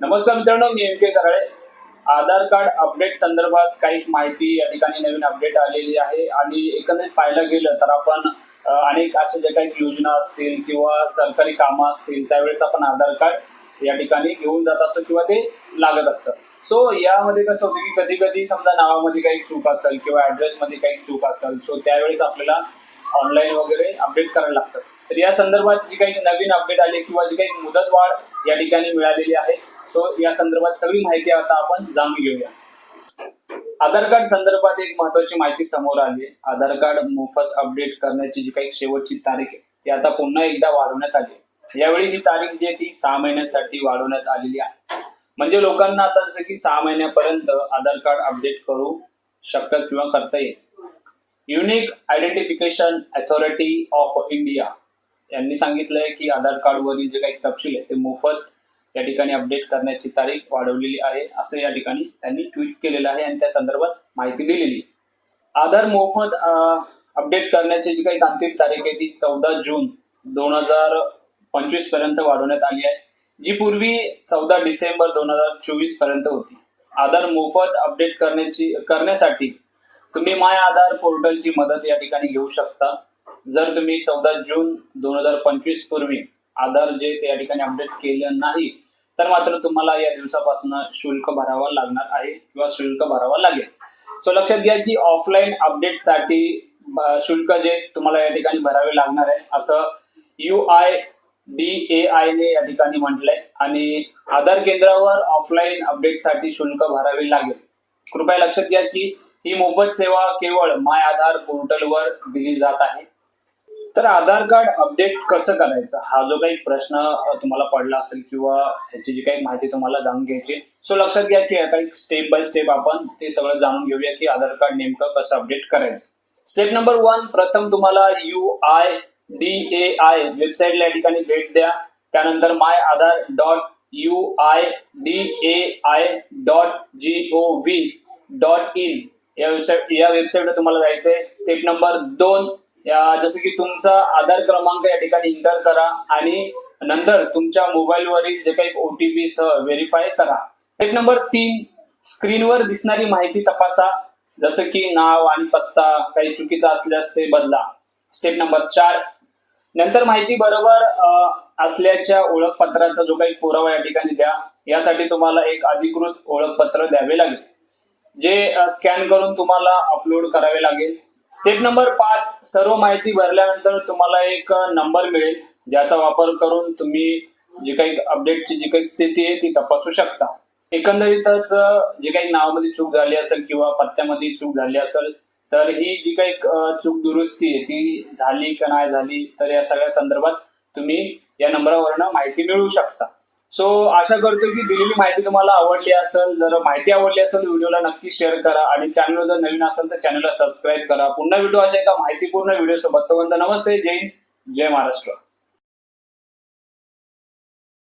नमस्कार मित्रांनो मी M K Karale. Aadhaar card update संदर्भात काही माहिती या ठिकाणी नवीन अपडेट आलेली आहे. आणि एकंदरीत पाहायला गेलं तर आपण अनेक अशा ज्या काही योजना असतील किंवा सरकारी कामं असतील त्यावेळेस आपण आधार कार्ड या ठिकाणी घेऊन जात असतो किंवा ते लागत असतं. सो यामध्ये कसं होतं की कधी कधी समजा नावामध्ये काही चूक असेल किंवा ॲड्रेसमध्ये काही चूक असेल सो त्यावेळेस आपल्याला ऑनलाईन वगैरे अपडेट करायला लागतं. तर या संदर्भात जी काही नवीन अपडेट आली किंवा जी काही मुदतवाढ या ठिकाणी मिळालेली आहे सो या संदर्भात सगळी माहिती आता आपण जाणून घेऊया. आधार कार्ड संदर्भात एक महत्वाची माहिती समोर आली आहे. आधार कार्ड मोफत अपडेट करण्याची जी काही शेवटची तारीख आहे ती आता पुन्हा एकदा वाढवण्यात आली आहे. यावेळी ही तारीख जी आहे ती सहा महिन्यासाठी वाढवण्यात आलेली आहे. म्हणजे लोकांना आता जसं की सहा महिन्यापर्यंत आधार कार्ड अपडेट करू शकतात किंवा करता येईल. Unique identification authority of India यांनी सांगितलंय की आधार कार्डवरील जे काही तपशील आहे ते मोफत या ठिकाणी अपडेट करण्याची तारीख वाढवलेली आहे असं या ठिकाणी त्यांनी ट्विट केलेलं आहे आणि त्या संदर्भात माहिती दिलेली आधार मोफत अपडेट करण्याची जी काही अंतिम तारीख आहे ती चौदा जून दोन हजार पंचवीसपर्यंत वाढवण्यात आली आहे जी पूर्वी चौदा डिसेंबर दोन हजार चोवीसपर्यंत होती. आधार मोफत अपडेट करण्याची करण्यासाठी तुम्ही माय आधार पोर्टलची मदत या ठिकाणी घेऊ शकता. जर तुम्ही चौदा जून दोन हजार पंचवीस पूर्वी आधार जे ते या ठिकाणी अपडेट केलं नाही तर मात्र तुम्हाला या दिवसापासून शुल्क भरावा लागणार आहे किंवा शुल्क भरावा लागेल. सो लक्षात घ्या की ऑफलाईन अपडेटसाठी शुल्क जे तुम्हाला या ठिकाणी भरावे लागणार आहे असं U I D A I ने या ठिकाणी म्हटलंय. आणि आधार केंद्रावर ऑफलाईन अपडेटसाठी शुल्क भरावे लागेल. कृपया लक्षात घ्या की ही मोफत सेवा केवळ माय आधार पोर्टलवर दिली जात आहे. तर आधार कार्ड अपडेट कसं करायचं? हा जो काही प्रश्न तुम्हाला पडला असेल किंवा ह्याची जी काही माहिती तुम्हाला जाणून घ्यायची सो लक्षात घ्या की काही स्टेप बाय स्टेप आपण ते सगळं जाणून घेऊया की आधार कार्ड नेमकं कसं अपडेट करायचं. स्टेप नंबर वन प्रथम तुम्हाला U I D A I वेबसाईटला या ठिकाणी भेट द्या. त्यानंतर my Aadhaar dot U I D A I dot G O V dot in या वेबसाईट या वेबसाईटवर तुम्हाला जायचंय. स्टेप नंबर दोन जसं की तुमचा आधार क्रमांक या ठिकाणी इंटर करा आणि नंतर तुमच्या मोबाईलवरील जे काही ओटीपी सह व्हेरीफाय करा. स्टेप नंबर तीन स्क्रीनवर दिसणारी माहिती तपासा. जसं की नाव आणि पत्ता काही चुकीचा असल्यास ते बदला. स्टेप नंबर चार नंतर माहिती बरोबर असल्याच्या ओळखपत्राचा जो काही पुरावा या ठिकाणी द्या. यासाठी तुम्हाला एक अधिकृत ओळखपत्र द्यावे लागेल. जे स्कॅन करून तुम्हाला अपलोड करावे लागेल. स्टेप नंबर पाच सर्व माहिती भरल्यानंतर तुम्हाला एक नंबर मिळेल. ज्याचा वापर करून तुम्ही जी काही अपडेटची जी काही स्थिती आहे ती तपासू शकता. एकंदरीतच जी काही नावामध्ये चूक झाली असेल किंवा पत्त्यामध्ये चूक झाली असेल तर ही जी काही चूक दुरुस्ती आहे ती झाली का नाही झाली तर या सगळ्या संदर्भात तुम्ही या नंबरावरनं माहिती मिळवू शकता. सो आशा करतो की दिलेली माहिती तुम्हाला आवडली असेल. जर माहिती आवडली असेल व्हिडिओला नक्की शेअर करा. आणि चॅनल जर नवीन असेल तर चॅनलला सबस्क्राईब करा. पुन्हा व्हिडिओ अशा एका माहितीपूर्ण व्हिडिओ सोबत. तोपर्यंत नमस्ते. जय हिंद. जय महाराष्ट्र.